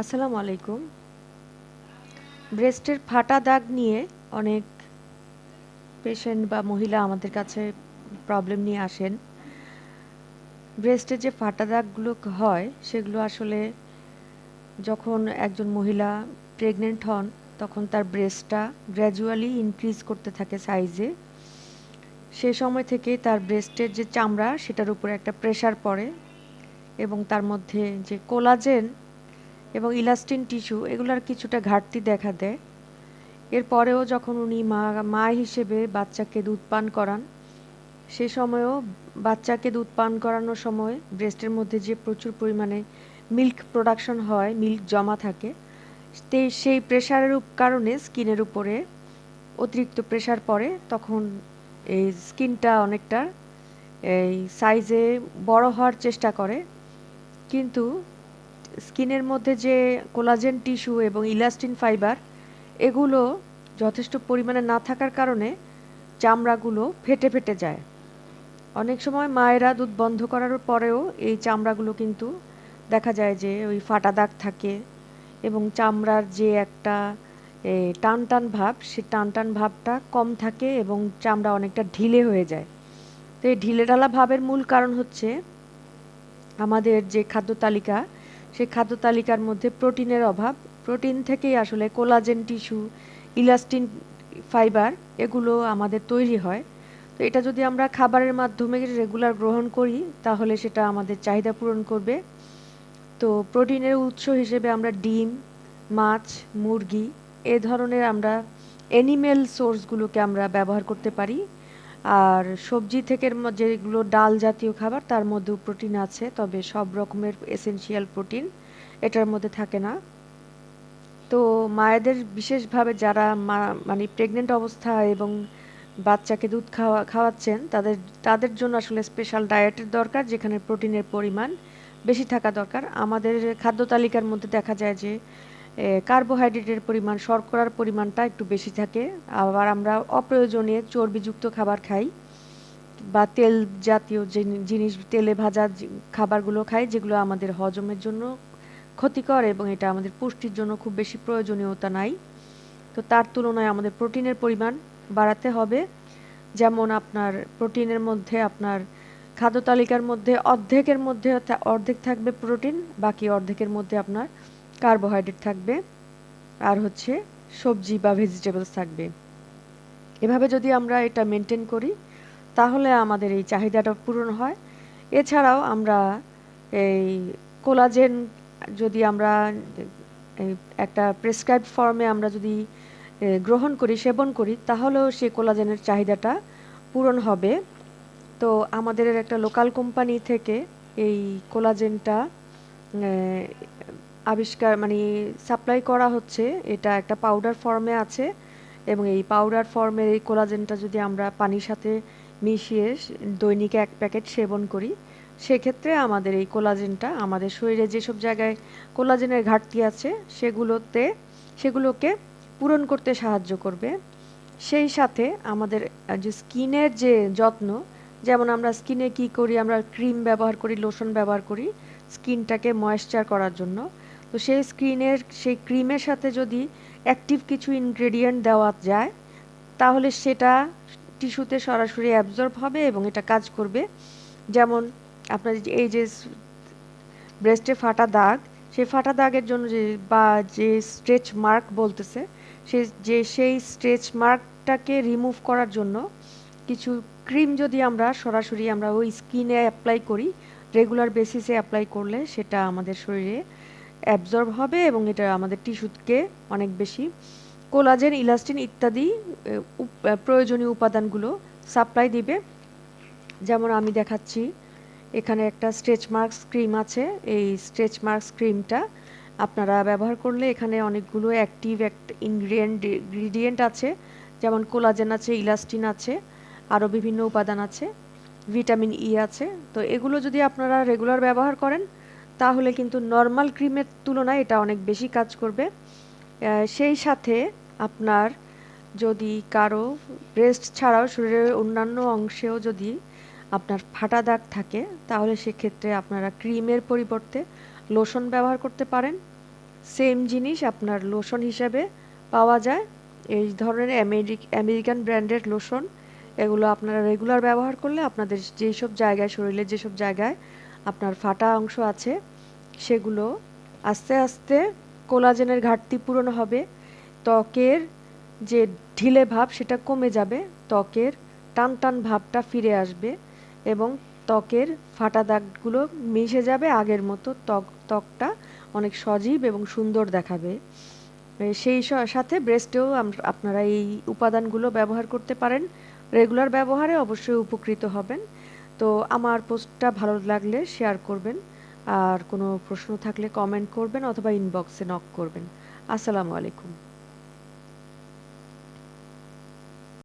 আসসালামু আলাইকুম। ব্রেস্টের ফাটা দাগ নিয়ে অনেক পেশেন্ট বা মহিলা আমাদের কাছে প্রবলেম নিয়ে আসেন। ব্রেস্টের যে ফাটা দাগগুলো হয়, সেগুলো আসলে যখন একজন মহিলা প্রেগনেন্ট হন, তখন তার ব্রেস্টটা গ্র্যাজুয়ালি ইনক্রিজ করতে থাকে সাইজে সে সময় থেকে তার ব্রেস্টের যে চামড়া, সেটার উপরে একটা প্রেশার পড়ে এবং তার মধ্যে যে কোলাজেন এবং ইলাস্টিন টিস্যু, এগুলোর কিছুটা ঘাটতি দেখা দেয়। এরপরেও যখন উনি মা মা হিসেবে বাচ্চাকে দুধ পান করান, সে সময়েও বাচ্চাকে দুধ পান করানোর সময় ব্রেস্টের মধ্যে যে প্রচুর পরিমাণে মিল্ক প্রোডাকশন হয়, মিল্ক জমা থাকে সেই প্রেশারের কারণে স্কিনের উপরে অতিরিক্ত প্রেশার পড়ে, তখন এই স্কিনটা অনেকটা এই সাইজে বড় হওয়ার চেষ্টা করে। কিন্তু স্কিনের মধ্যে যে কোলাজেন টিস্যু এবং ইলাস্টিন ফাইবার, এগুলো যথেষ্ট পরিমাণে না থাকার কারণে চামড়াগুলো ফেটে ফেটে যায়। অনেক সময় মায়েরা দুধ বন্ধ করার পরেও এই চামড়াগুলো কিন্তু দেখা যায় যে ওই ফাটা দাগ থাকে এবং চামড়ার যে একটা টান টান ভাব, সে টান টান ভাবটা কম থাকে এবং চামড়া অনেকটা ঢিলে হয়ে যায়। তো এই ঢিলে ঢালা ভাবের মূল কারণ হচ্ছে আমাদের যে খাদ্য তালিকা সেই খাদ্য তালিকার মধ্যে প্রোটিনের অভাব। প্রোটিন থেকেই আসলে কোলাজেন, টিস্যু, ইলাস্টিন, ফাইবার এগুলো আমাদের তৈরি হয়। তো এটা যদি আমরা খাবারের মাধ্যমে রেগুলার গ্রহণ করি, তাহলে সেটা আমাদের চাহিদা পূরণ করবে। তো প্রোটিনের উৎস হিসেবে আমরা ডিম, মাছ, মুরগি, এ ধরনের আমরা অ্যানিমেল সোর্সগুলোকে আমরা ব্যবহার করতে পারি। আর সবজি থেকে যেগুলো ডাল জাতীয় খাবার, তার মধ্যেও প্রোটিন আছে, তবে সব রকমের এসেনশিয়াল প্রোটিন এটার মধ্যে থাকে না। তো মায়েদের বিশেষভাবে যারা মা মানে প্রেগনেন্ট অবস্থা এবং বাচ্চাকে দুধ খাওয়া, খাওয়াচ্ছেন, তাদের তাদের জন্য আসলে স্পেশাল ডায়েটের দরকার, যেখানে প্রোটিনের পরিমাণ বেশি থাকা দরকার। আমাদের খাদ্য তালিকার মধ্যে দেখা যায় যে কার্বোহাইড্রেটের পরিমাণ, শর্করার পরিমাণটা একটু বেশি থাকে। আবার আমরা অপ্রয়োজনীয় চর্বিযুক্ত খাবার খাই বা তেল জাতীয় জিনিস, তেলে ভাজা খাবারগুলো খাই, যেগুলো আমাদের হজমের জন্য ক্ষতিকর এবং এটা আমাদের পুষ্টির জন্য খুব বেশি প্রয়োজনীয়তা নাই। তো তার তুলনায় আমাদের প্রোটিনের পরিমাণ বাড়াতে হবে। যেমন আপনার প্রোটিনের মধ্যে আপনার খাদ্য তালিকার মধ্যে অর্ধেকের মধ্যে অর্ধেক থাকবে প্রোটিন, বাকি অর্ধেকের মধ্যে আপনার কার্বোহাইড্রেট থাকবে, আর হচ্ছে সবজি বা ভেজিটেবলস থাকবে। এভাবে যদি আমরা এটা মেনটেন করি, তাহলে আমাদের এই চাহিদাটা পূরণ হয়। এছাড়াও আমরা এই কোলাজেন যদি আমরা একটা প্রেসক্রাইব ফর্মে আমরা যদি গ্রহণ করি, সেবন করি, তাহলেও সে কোলাজেনের চাহিদাটা পূরণ হবে। তো আমাদের একটা লোকাল কোম্পানি থেকে এই কোলাজেনটা আবিষ্কার মানে সাপ্লাই করা হচ্ছে। এটা একটা পাউডার ফর্মে আছে এবং এই পাউডার ফর্মের এই কোলাজেনটা যদি আমরা পানির সাথে মিশিয়ে দৈনিক এক প্যাকেট সেবন করি, সেক্ষেত্রে আমাদের এই কোলাজেনটা আমাদের শরীরে যেসব জায়গায় কোলাজেনের ঘাটতি আছে, সেগুলোতে, সেগুলোকে পূরণ করতে সাহায্য করবে। সেই সাথে আমাদের যে স্কিনের যে যত্ন, যেমন আমরা স্কিনে কি করি, আমরা ক্রিম ব্যবহার করি লোশন ব্যবহার করি, স্কিনটাকে ময়েশ্চার করার জন্য। তো সেই স্ক্রিনের, সেই ক্রিমের সাথে যদি অ্যাক্টিভ কিছু ইনগ্রেডিয়েন্ট দেওয়া যায়, তাহলে সেটা টিস্যুতে সরাসরি অ্যাবজর্ব হবে এবং এটা কাজ করবে। যেমন আপনার এই যে ব্রেস্টে ফাটা দাগ, সেই ফাটা দাগের জন্য যে, বা যে স্ট্রেচ মার্ক বলতেছে, সে যে, সেই স্ট্রেচ মার্কটাকে রিমুভ করার জন্য কিছু ক্রিম যদি আমরা সরাসরি আমরা ওই স্কিনে অ্যাপ্লাই করি রেগুলার বেসিসে অ্যাপ্লাই করলে সেটা আমাদের শরীরে অ্যাবজর্ব হবে এবং এটা আমাদের টিস্যুকে অনেক বেশি। কোলাজেন, ইলাস্টিন ইত্যাদি প্রয়োজনীয় উপাদানগুলো সাপ্লাই দিবে। যেমন আমি দেখাচ্ছি, এখানে একটা স্ট্রেচ মার্কস ক্রিম আছে। এই স্ট্রেচ মার্কস ক্রিমটা আপনারা ব্যবহার করলে এখানে অনেকগুলো অ্যাক্টিভ ইনগ্রিডিয়েন্ট ইনগ্রিডিয়েন্ট আছে। যেমন কোলাজেন আছে, ইলাস্টিন আছে, আরও বিভিন্ন উপাদান আছে, ভিটামিন ই আছে। তো এগুলো যদি আপনারা রেগুলার ব্যবহার করেন তাহলে কিন্তু নর্মাল ক্রিমের তুলনায় এটা অনেক বেশি কাজ করবে। সেই সাথে আপনার যদি কারও ব্রেস্ট ছাড়াও শরীরের অন্যান্য অংশেও যদি আপনার ফাটা দাগ থাকে, তাহলে সেক্ষেত্রে আপনারা ক্রিমের পরিবর্তে লোশন ব্যবহার করতে পারেন। সেম জিনিস আপনার লোশন হিসাবে পাওয়া যায়। এই ধরনের আমেরিক, আমেরিকান ব্র্যান্ডের লোশন এগুলো আপনারা রেগুলার ব্যবহার করলে আপনাদের যেসব জায়গায়, শরীরের যেসব জায়গায় আপনার ফাটা অংশ আছে, সেগুলো আস্তে আস্তে কোলাজেনের ঘাটতি পূরণ হবে। ত্বকের যে ঢিলে ভাব, সেটা কমে যাবে। ত্বকের টান টান ভাবটা ফিরে আসবে এবং ত্বকের ফাটা দাগগুলো মিশে যাবে আগের মতো। ত্বক, ত্বকটা অনেক সজীব এবং সুন্দর দেখাবে। সেই সাথে ব্রেস্টেও আপনারা এই উপাদানগুলো ব্যবহার করতে পারেন। রেগুলার ব্যবহারে অবশ্যই উপকৃত হবেন। তো আমার পোস্টটা ভালো লাগলে শেয়ার করবেন। আর কোনো প্রশ্ন থাকলে কমেন্ট করবেন অথবা ইনবক্সে নক করবেন। আসসালামু আলাইকুম।